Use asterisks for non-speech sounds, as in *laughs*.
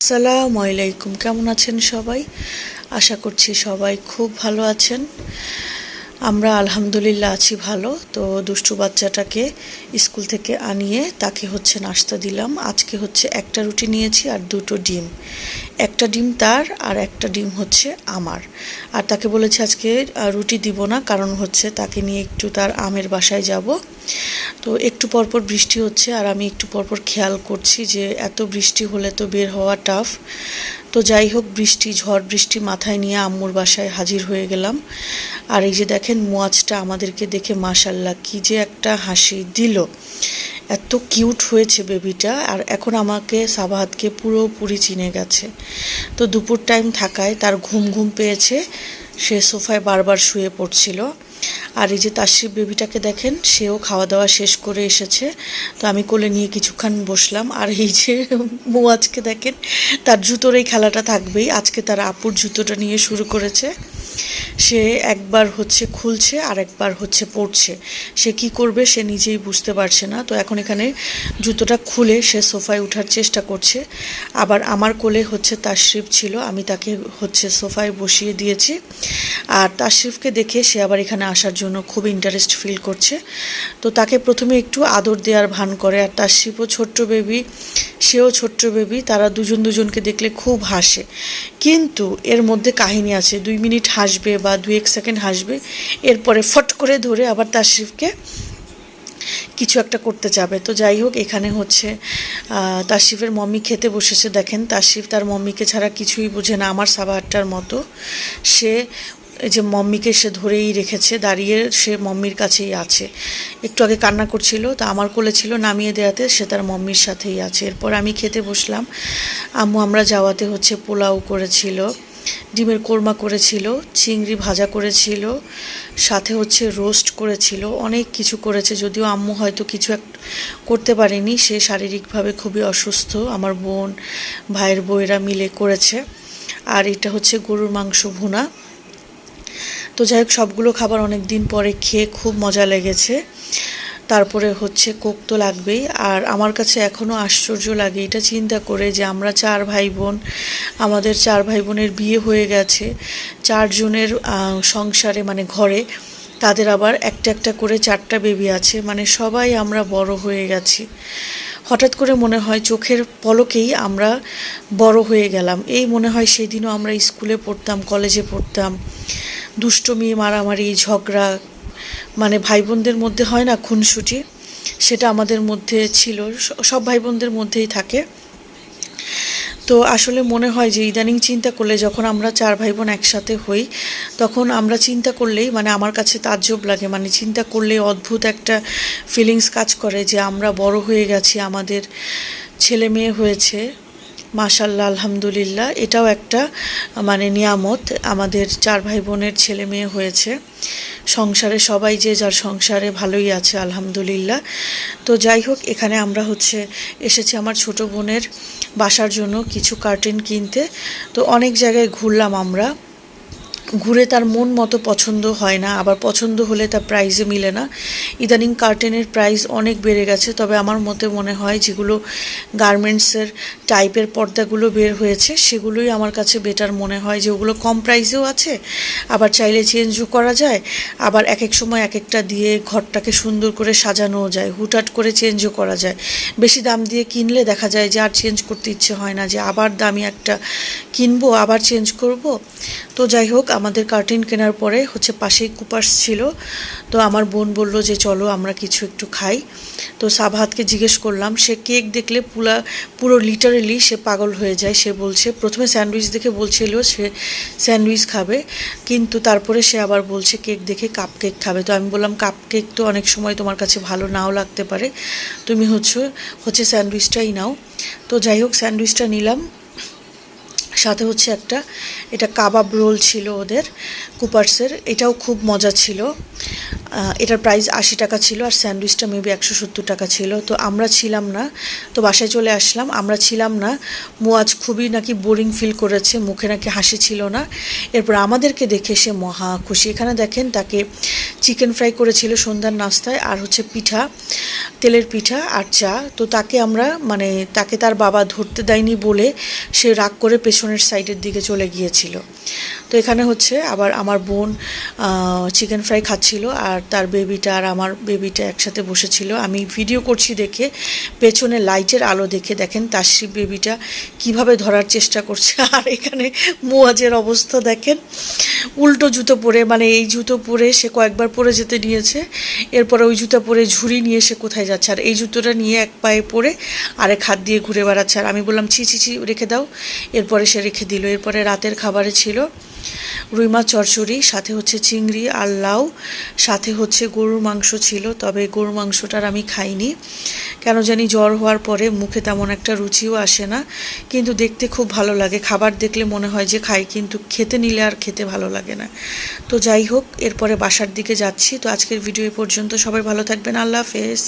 আসসালামু আলাইকুম। কেমন আছেন সবাই? আশা করছি সবাই খুব ভালো আছেন। আমরা আলহামদুলিল্লাহ আছি ভালো। তো দুষ্টু বাচ্চাটাকে স্কুল থেকে আনিয়ে তাকে হচ্ছে নাস্তা দিলাম। আজকে হচ্ছে একটা রুটি নিয়েছি আর দুটো ডিম। একটা ডিম তার আর একটা ডিম হচ্ছে আমার। আর তাকে বলেছি আজকে রুটি দিব না কারণ হচ্ছে তাকে নিয়ে একটু তার আমের বাসায় যাব। তো একটু পরপর বৃষ্টি হচ্ছে আর আমি একটু পরপর খেয়াল করছি যে এত বৃষ্টি হলে তো বের হওয়া টাফ তো যাই হোক, বৃষ্টি, ঝড় বৃষ্টি মাথায় নিয়ে আম্মুর বাসায় হাজির হয়ে গেলাম। আর এই যে দেখেন, মোয়াজটা আমাদেরকে দেখে মাশাল্লাহ কি যে একটা হাসি দিল। এত কিউট হয়েছে বেবিটা, আর এখন আমাকে সাবাহাতকে পুরোপুরি চিনে গেছে। তো দুপুর টাইম থাকায় তার ঘুম ঘুম পেয়েছে, সে সোফায় বারবার শুয়ে পড়ছিল। আর এই যে তাশরিফ বেবিটাকে দেখেন, সেও খাওয়া দাওয়া শেষ করে এসেছে। তো আমি কোলে নিয়ে কিছুক্ষণ বসলাম। আর এই যে *laughs* মো আজকে দেখেন, তার জুতোর এই খেলাটা থাকবেই। আজকে তার আপুর জুতোটা নিয়ে শুরু করেছে। সে একবার হচ্ছে খুলছে আর একবার হচ্ছে পড়ছে। সে কি করবে সে নিজেই বুঝতে পারছে না। তো এখন এখানে জুতোটা খুলে সে সোফায় ওঠার চেষ্টা করছে। আবার আমার কোলে হচ্ছে তাশরিফ ছিল, আমি তাকে হচ্ছে সোফায় বসিয়ে দিয়েছি। আর তাশরিফকে দেখে সে আবার এখানে আসার জন্য খুব ইন্টারেস্ট ফিল করছে। তো তাকে প্রথমে একটু আদর দেওয়ার ভান করে, আর তাশরিফও ছোট্ট বেবি সেও ছোট্ট বেবি তারা দুজন দুজনকে দেখলে খুব হাসে। কিন্তু এর মধ্যে কাহিনী আছে, দুই মিনিট হাসবে বা দু এক সেকেন্ড হাসবে এরপরে ফট করে ধরে আবার তাশরিফকে কিছু একটা করতে যাবে। তো যাই হোক এখানে হচ্ছে আহ, তাশরিফের মম্মি খেতে বসেছে। দেখেন তাশরিফ তার মম্মিকে ছাড়া কিছুই বোঝে না। আমার সাবাহারটার মতো সে যে মম্মিকে সে ধরেই রেখেছে দাঁড়িয়ে সে মম্মির কাছেই আছে। একটু আগে কান্না করছিল তা আমার কোলে ছিল নামিয়ে দেওয়াতে সে তার মম্মির সাথেই আছে। এরপর আমি খেতে বসলাম। আম্মু আমরা যাওয়াতে হচ্ছে পোলাও করেছিল। ডিমের কোরমা করেছিল, চিংড়ি ভাজা করেছিল, সাথে হচ্ছে রোস্ট করেছিল, অনেক কিছু করেছে। যদিও আম্মু হয়তো কিছু এক করতে পারেনি, সে শারীরিকভাবে খুবই অসুস্থ। আমার বোন, ভাইয়ের বউয়েরা মিলে করেছে। আর এটা হচ্ছে গরুর মাংস ভুনা। তো যাই হোক, সবগুলো খাবার অনেক দিন পরে খেয়ে খুব মজা লেগেছে। তারপরে হচ্ছে কোক তো লাগবেই। আর আমার কাছে এখনও আশ্চর্য লাগে, এটা চিন্তা করে যে আমরা চার ভাই বোন আমাদের চার ভাই বোনের বিয়ে হয়ে গেছে, চারজনের সংসারে মানে ঘরে, তাদের আবার একটা একটা করে চারটা বেবি আছে মানে সবাই আমরা বড় হয়ে গেছি। হঠাৎ করে মনে হয় চোখের পলকেই আমরা বড় হয়ে গেলাম। এই মনে হয় সেদিনও আমরা স্কুলে পড়তাম, কলেজে পড়তাম। দুষ্টমি, মারামারি, ঝগড়া মানে ভাই বোনদের মধ্যে হয় না খুনসুটি? সেটা আমাদের মধ্যে ছিল। সব ভাই বোনদের মধ্যেই থাকে। তো আসলে মনে হয় যে ইদানিং চিন্তা করলে যখন আমরা চার ভাই বোন একসাথে হই, তখন আমরা চিন্তা করলেই মানে আমার কাছে তাজ্জব লাগে মানে চিন্তা করলেই অদ্ভুত একটা ফিলিংস কাজ করে যে আমরা বড় হয়ে গেছি, আমাদের ছেলে মেয়ে হয়েছে। মাশাল্লাহ আলহামদুলিল্লাহ, এটাও একটা মানে নিয়ামত, আমাদের চার ভাই বোনের ছেলে মেয়ে হয়েছে। সংসারে, সবাই যে যার সংসারে ভালোই আছে, আলহামদুলিল্লাহ। তো যাই হোক, এখানে আমরা হচ্ছে এসেছি আমার ছোট বোনের বাসার জন্য কিছু কার্টেন কিনতে। তো অনেক জায়গায় ঘুরলাম আমরা। ঘুরে তার মন মতো পছন্দ হয় না, আবার পছন্দ হলে তার প্রাইসে মিলে না। ইদানিং কার্টেনের প্রাইস অনেক বেড়ে গেছে, তবে আমার মতে মনে হয় যেগুলো গার্মেন্টসের টাইপের পর্দাগুলো বের হয়েছে, সেগুলোই আমার কাছে বেটার মনে হয় যে ওগুলো কম প্রাইসেও আছে, আবার চাইলে চেঞ্জও করা যায়, আবার এক এক সময় এক একটা দিয়ে ঘরটাকে সুন্দর করে সাজানোও যায়, হুটহাট করে চেঞ্জও করা যায়। বেশি দাম দিয়ে কিনলে দেখা যায় যে আর চেঞ্জ করতে ইচ্ছে হয় না যে আবার দামি একটা কিনবো, আবার চেঞ্জ করব। তো যাই হোক আমাদের কার্টিন কেনার পরে হচ্ছে পাশেই কুপার্স ছিল। তো আমার বোন বলল যে, চলো আমরা কিছু একটু খাই। তো সাবাহাতকে জিজ্ঞেস করলাম, সে কেক দেখলে পুরা পুরো লিটারেলি সে পাগল হয়ে যায়। সে বলছে, প্রথমে স্যান্ডউইচ দেখে বলছিল সে স্যান্ডউইচ খাবে, কিন্তু তারপরে সে আবার বলছে কেক দেখে কাপ কেক খাবে। তো আমি বললাম কাপ কেক তো অনেক সময় তোমার কাছে ভালো নাও লাগতে পারে। তুমি হচ্ছে হচ্ছে স্যান্ডউইচটাই নাও। তো যাই হোক, স্যান্ডউইচটা নিলাম। সাথে হচ্ছে একটা, এটা কাবাব রোল ছিল ওদের, কুপার্সের, এটাও খুব মজা ছিল। এটার প্রাইস আশি টাকা ছিল আর স্যান্ডউইচটা মেবি একশো সত্তর টাকা ছিল। তো আমরা ছিলাম না, তো বাসায় চলে আসলাম। আমরা ছিলাম না, মুয়াজ খুবই নাকি বোরিং ফিল করেছে, মুখে নাকি হাসি ছিল না। এরপর আমাদেরকে দেখে সে মহা খুশি। এখানে দেখেন তাকে চিকেন ফ্রাই করেছিল সন্ধ্যার নাস্তায়, আর হচ্ছে পিঠা, তেলের পিঠা আর চা। তো তাকে আমরা মানে তাকে তার বাবা ধরতে দেয়নি বলে সে রাগ করে পেছনের সাইডের দিকে চলে গিয়েছিল। তো এখানে হচ্ছে আবার আমার বোন চিকেন ফ্রাই খাচ্ছিল আর তার বেবিটা আর আমার বেবিটা একসাথে বসেছিল। আমি ভিডিও করছি দেখে, পেছনে লাইটের আলো দেখে দেখেন তাশ্রী বেবিটা কীভাবে ধরার চেষ্টা করছে। *laughs* আর এখানে মোয়াজের অবস্থা দেখেন, উল্টো জুতো পরে মানে এই জুতো পরে সে কয়েকবার পরে যেতে নিয়েছে, এরপরে ওই জুতো পরে ঝুড়ি নিয়ে সে কোথায় যাচ্ছে? আর এই জুতোটা নিয়ে এক পায়ে পরে আরেক হাত দিয়ে ঘুরে বেড়াচ্ছে। আর আমি বললাম, ছি ছি ছি, রেখে দাও। এরপরে সে রেখে দিল। এরপরে রাতের খাবারে ছিল। রুই মাছ চচ্চড়ি সাথে হচ্ছে চিংড়ি আর লাউ, সাথে হচ্ছে গরুর মাংস ছিল, তবে গরুর মাংসটার আমি খাইনি। কেন জানি জ্বর হওয়ার পরে মুখে তেমন একটা রুচিও আসে না, কিন্তু দেখতে খুব ভালো লাগে। খাবার দেখলে মনে হয় যে খাই, কিন্তু খেতে নিলে আর খেতে ভালো লাগে না। তো যাই হোক, এরপরে বাসার দিকে যাচ্ছি। তো আজকের ভিডিও পর্যন্ত সবাই ভালো থাকবেন। আল্লাহ হাফেজ।